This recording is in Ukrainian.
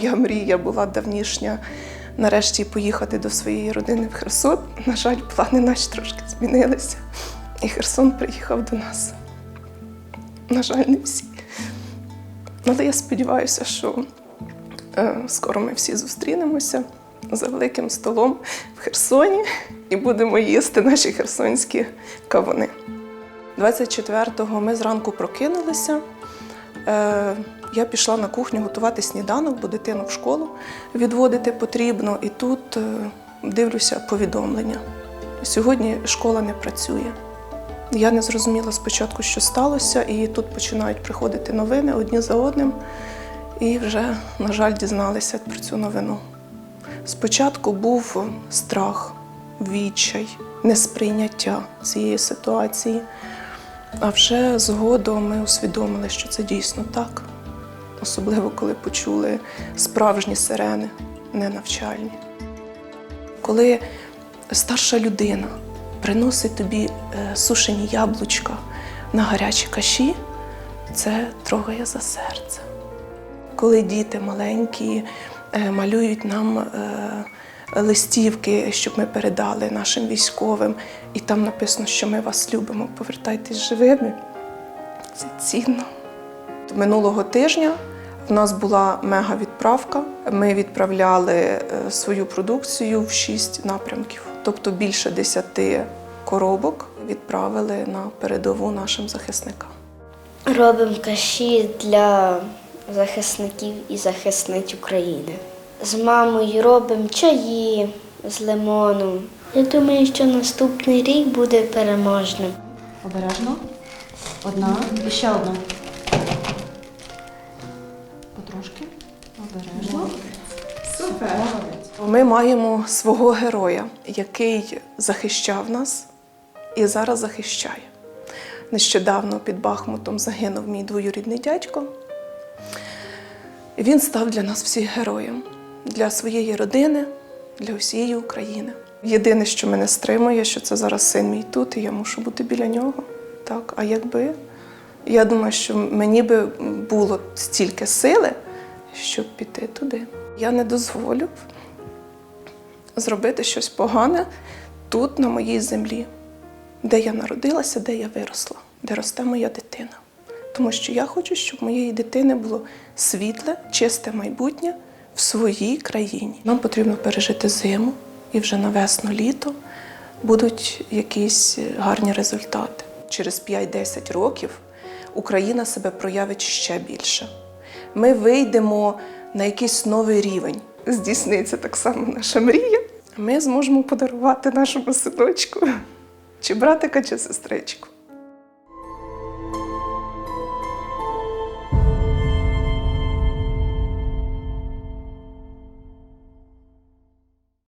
моя мрія була давнішня нарешті поїхати до своєї родини в Херсон. На жаль, плани наші трошки змінилися. І Херсон приїхав до нас. На жаль, не всі. Але я сподіваюся, що е, скоро ми всі зустрінемося за великим столом в Херсоні і будемо їсти наші херсонські кавуни. 24-го ми зранку прокинулися. Е, я пішла на кухню готувати сніданок, бо дитину в школу відводити потрібно. І тут е, дивлюся повідомлення. Сьогодні школа не працює. Я не зрозуміла спочатку, що сталося, і тут починають приходити новини одні за одним. І вже, на жаль, дізналися про цю новину. Спочатку був страх, відчай, несприйняття цієї ситуації. А вже згодом ми усвідомили, що це дійсно так. Особливо, коли почули справжні сирени, не навчальні. Коли старша людина приносить тобі е, сушені яблучка на гарячі каші, це трогає за серце. Коли діти маленькі е, малюють нам е, листівки, щоб ми передали нашим військовим, і там написано, що ми вас любимо, повертайтесь живими. Це цінно. Минулого тижня в нас була мега-відправка. Ми відправляли е, свою продукцію в шість напрямків, тобто більше десяти коробок відправили на передову нашим захисникам. Робимо каші для захисників і захисниць України. З мамою робимо чаї з лимоном. Я думаю, що наступний рік буде переможним. Обережно. Одна. І ще одна. Потрошки. Обережно. Супер. Ми маємо свого героя, який захищав нас і зараз захищає. Нещодавно під Бахмутом загинув мій двоюрідний дядько. Він став для нас всіх героєм, для своєї родини, для всієї України. Єдине, що мене стримує, що це зараз син мій тут, і я мушу бути біля нього. Так, а якби я думаю, що мені би було стільки сили, щоб піти туди. Я не дозволю зробити щось погане тут, на моїй землі, де я народилася, де я виросла, де росте моя дитина. Тому що я хочу, щоб моєї дитини було світле, чисте майбутнє своїй країні. Нам потрібно пережити зиму і вже на весну-літо будуть якісь гарні результати. Через 5-10 років Україна себе проявить ще більше. Ми вийдемо на якийсь новий рівень. Здійсниться так само наша мрія. Ми зможемо подарувати нашому синочку чи братика, чи сестричку.